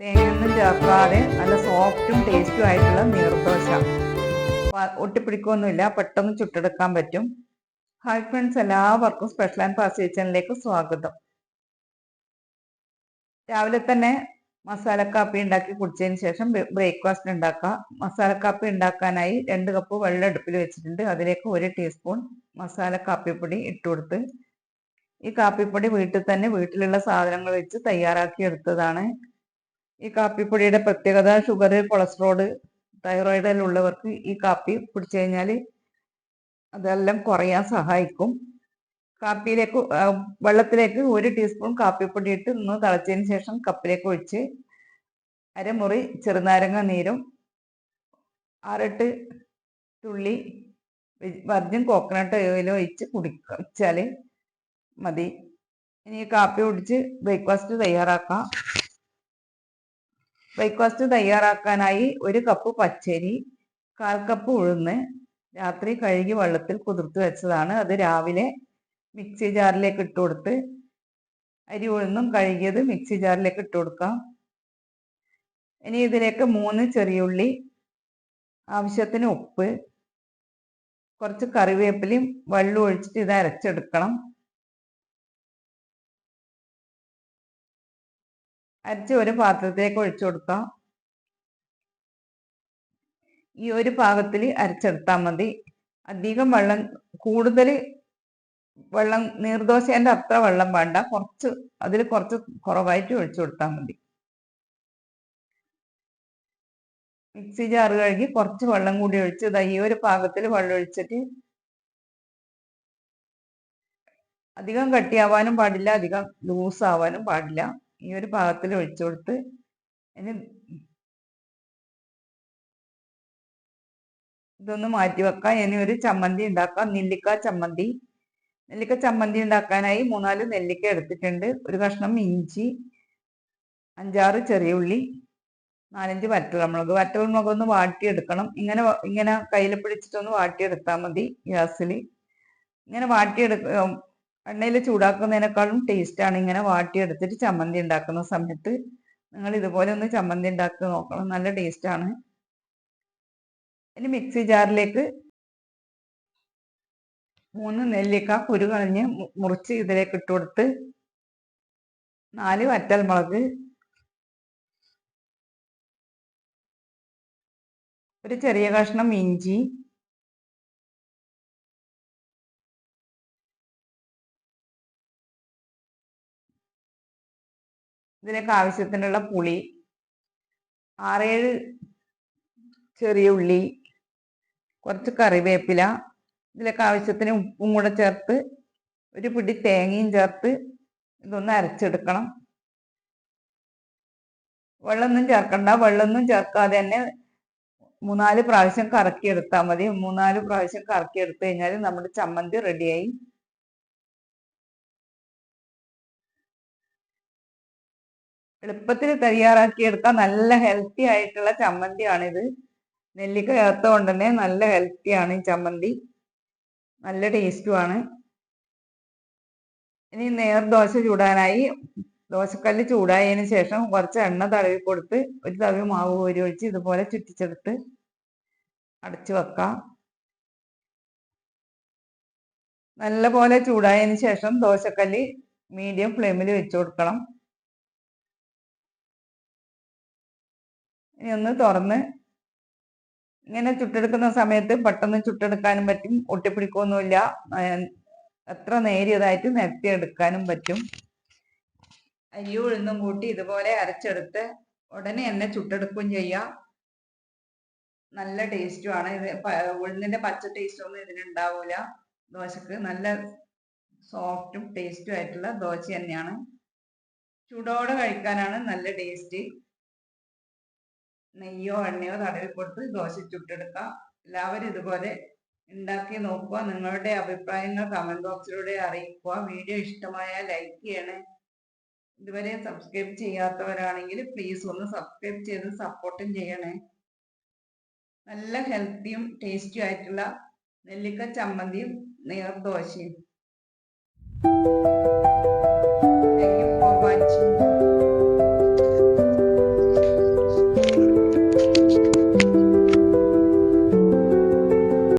തേങ്ങയൊന്നും ചേർക്കാതെ നല്ല സോഫ്റ്റും ടേസ്റ്റും ആയിട്ടുള്ള നീർദോശ. ഒട്ടിപ്പിടിക്കൊന്നുമില്ല. പെട്ടെന്ന് ചുട്ടെടുക്കാൻ പറ്റും. ഹായ് ഫ്രണ്ട്സ് എല്ലാവർക്കും സ്പെഷ്യൽ ആൻഡ് ഫാസ്റ്റ് കിച്ചണിലേക്ക് സ്വാഗതം. രാവിലെ തന്നെ മസാലക്കാപ്പി ഉണ്ടാക്കി കുടിച്ചതിന് ശേഷം ബ്രേക്ക്ഫാസ്റ്റ് ഉണ്ടാക്കുക മസാലക്കാപ്പി ഉണ്ടാക്കാനായി രണ്ട് കപ്പ് വെള്ളം അടുപ്പിൽ വെച്ചിട്ടുണ്ട്. അതിലേക്ക് ഒരു ടീസ്പൂൺ മസാല കാപ്പിപ്പൊടി ഇട്ട് കൊടുത്ത് ഈ കാപ്പിപ്പൊടി വീട്ടിൽ തന്നെ വീട്ടിലുള്ള സാധനങ്ങൾ വെച്ച് തയ്യാറാക്കി എടുത്തതാണ്. ഈ കാപ്പിപ്പൊടിയുടെ പ്രത്യേകത ഷുഗർ കൊളസ്ട്രോൾ തൈറോയിഡ് എല്ലാം ഉള്ളവർക്ക് ഈ കാപ്പി കുടിച്ചു കഴിഞ്ഞാൽ അതെല്ലാം കുറയാൻ സഹായിക്കും. കാപ്പിയിലേക്ക് വെള്ളത്തിലേക്ക് ഒരു ടീസ്പൂൺ കാപ്പിപ്പൊടി ഇട്ട് ഒന്ന് തിളച്ചതിന് ശേഷം കപ്പിലേക്ക് ഒഴിച്ച് അരമുറി ചെറുനാരങ്ങ നീരും ആറെട്ട് തുള്ളി വർജിൻ കോക്കനട്ട് ഓയിൽ ഒഴിച്ച് കുടിച്ചാൽ മതി. ഇനി കാപ്പി കുടിച്ച് ബ്രേക്ക്ഫാസ്റ്റ് തയ്യാറാക്കാം. ബ്രേക്ക്ഫാസ്റ്റ് തയ്യാറാക്കാനായി ഒരു കപ്പ് പച്ചരി കാൽ കപ്പ് ഉഴുന്ന് രാത്രി കഴുകി വെള്ളത്തിൽ കുതിർത്ത് വെച്ചതാണ്. അത് രാവിലെ മിക്സി ജാറിലേക്ക് ഇട്ട് കൊടുത്ത് അരി ഉഴുന്നും കഴുകിയത് മിക്സി ജാറിലേക്ക് ഇട്ട് കൊടുക്കാം. ഇനി ഇതിലേക്ക് മൂന്ന് ചെറിയുള്ളി ആവശ്യത്തിന് ഉപ്പ് കുറച്ച് കറിവേപ്പിലയും വെള്ളം ഒഴിച്ചിട്ട് ഇത് അരച്ചെടുക്കണം. അരച്ച് ഒരു പാത്രത്തിലേക്ക് ഒഴിച്ചു കൊടുക്കാം. ഈ ഒരു പാകത്തിൽ അരച്ചെടുത്താൽ മതി. അധികം വെള്ളം കൂടുതൽ വെള്ളം നീർദോശേന്റെ അത്ര വെള്ളം വേണ്ട. കുറച്ച് അതിൽ കുറച്ച് കുറവായിട്ട് ഒഴിച്ചു കൊടുത്താൽ മതി. മിക്സി ജാറ് കഴുകി കുറച്ച് വെള്ളം കൂടി ഒഴിച്ച് ഈ ഒരു പാകത്തിൽ വെള്ളം ഒഴിച്ചിട്ട് അധികം കട്ടിയാവാനും പാടില്ല അധികം ലൂസ് ആവാനും പാടില്ല. ഈ ഒരു പാകത്തിൽ ഒഴിച്ചു കൊടുത്ത് ഇനി ഇതൊന്ന് മാറ്റി വെക്കാം. ഇനി ഒരു ചമ്മന്തി ഉണ്ടാക്കാം. നെല്ലിക്ക ചമ്മന്തി. നെല്ലിക്ക ചമ്മന്തി ഉണ്ടാക്കാനായി മൂന്നാൽ നെല്ലിക്ക എടുത്തിട്ടുണ്ട്. ഒരു കഷ്ണം ഇഞ്ചി അഞ്ചാറ് ചെറിയ ഉള്ളി നാലഞ്ച് വറ്റൽമുളക്. വറ്റൽമുളക് ഒന്ന് വാട്ടിയെടുക്കണം. ഇങ്ങനെ ഇങ്ങനെ കയ്യിൽ പിടിച്ചിട്ടൊന്ന് വാട്ടിയെടുത്താൽ മതി ഗ്യാസിൽ ഇങ്ങനെ വാട്ടിയെടുക്ക എണ്ണയിൽ ചൂടാക്കുന്നതിനേക്കാളും ടേസ്റ്റാണ് ഇങ്ങനെ വാട്ടിയെടുത്തിട്ട് ചമ്മന്തി ഉണ്ടാക്കുന്ന സമയത്ത്. നിങ്ങൾ ഇതുപോലെ ഒന്ന് ചമ്മന്തി ഉണ്ടാക്കി നോക്കണം. നല്ല ടേസ്റ്റാണ് ഇനി മിക്സി ജാറിലേക്ക് മൂന്ന് നെല്ലിക്ക കുരു കളഞ്ഞ് മുറിച്ച് ഇതിലേക്ക് ഇട്ട് കൊടുത്ത് നാല് വറ്റൽമുളക് ഒരു ചെറിയ കഷ്ണം ഇഞ്ചി ഇതിലേക്ക് ആവശ്യത്തിനുള്ള പുളി ആറേഴ് ചെറിയ ഉള്ളി കുറച്ച് കറിവേപ്പില ഇതിലേക്ക് ആവശ്യത്തിന് ഉപ്പും കൂടെ ചേർത്ത് ഒരു പിടി തേങ്ങയും ചേർത്ത് ഇതൊന്ന് അരച്ചെടുക്കണം. വെള്ളമൊന്നും ചേർക്കണ്ട. വെള്ളമൊന്നും ചേർക്കാതെ തന്നെ മൂന്നാൽ പ്രാവശ്യം കറക്കി എടുത്താൽ മതി. മൂന്നാൽ പ്രാവശ്യം കറക്കി എടുത്തു കഴിഞ്ഞാൽ നമ്മുടെ ചമ്മന്തി റെഡിയായി എളുപ്പത്തിൽ തയ്യാറാക്കിയെടുക്കാൻ നല്ല ഹെൽത്തി ആയിട്ടുള്ള ചമ്മന്തിയാണിത്. നെല്ലിക്ക ചേർത്തുകൊണ്ട് തന്നെ നല്ല ഹെൽത്തിയാണ് ഈ ചമ്മന്തി. നല്ല ടേസ്റ്റുമാണ് ഇനി നേർദോശ ചൂടാനായി. ദോശക്കല്ല് ചൂടായതിനു ശേഷം കുറച്ച് എണ്ണ തടവി കൊടുത്ത് ഒരു തവി മാവ് കോരി ഒഴിച്ച് ഇതുപോലെ ചുറ്റിച്ചെടുത്ത് അടച്ചു വെക്കാം. നല്ല പോലെ ചൂടായതിനു ശേഷം ദോശക്കല്ല് മീഡിയം ഫ്ലെയിമിൽ വെച്ചു കൊടുക്കണം. ഇനി ഒന്ന് തുറന്ന് ഇങ്ങനെ ചുട്ടെടുക്കുന്ന സമയത്ത് പെട്ടെന്ന് ചുട്ടെടുക്കാനും പറ്റും. ഒട്ടിപ്പിടിക്കൊന്നുമില്ല. എത്ര നേരിയതായിട്ട് നിരത്തിയെടുക്കാനും പറ്റും. അരിയും ഉഴുന്നും കൂട്ടി ഇതുപോലെ അരച്ചെടുത്ത് ഉടനെ തന്നെ ചുട്ടെടുക്കുകയും ചെയ്യാം. നല്ല ടേസ്റ്റുമാണ് ഇത് ഉഴുന്നിന്റെ പച്ച ടേസ്റ്റ് ഒന്നും ഇതിനുണ്ടാവൂല ദോശക്ക് നല്ല സോഫ്റ്റും ടേസ്റ്റും ആയിട്ടുള്ള ദോശ തന്നെയാണ്. ചൂടോടെ കഴിക്കാനാണ് നല്ല ടേസ്റ്റ് നെയ്യോ എണ്ണയോ തടവി കൊടുത്ത് ദോശ ചുട്ടെടുക്കാം എല്ലാവരും ഇതുപോലെ ഉണ്ടാക്കി നോക്കുക. നിങ്ങളുടെ അഭിപ്രായങ്ങൾ കമന്റ് ബോക്സിലൂടെ അറിയിക്കുക. വീഡിയോ ഇഷ്ടമായ ലൈക്ക് ചെയ്യണേ. ഇതുവരെ സബ്സ്ക്രൈബ് ചെയ്യാത്തവരാണെങ്കിൽ പ്ലീസ് ഒന്ന് സബ്സ്ക്രൈബ് ചെയ്ത് സപ്പോർട്ടും ചെയ്യണേ. നല്ല ഹെൽത്തിയും ടേസ്റ്റിയും ആയിട്ടുള്ള നെല്ലിക്ക ചമ്മന്തിയും നീർദോശയും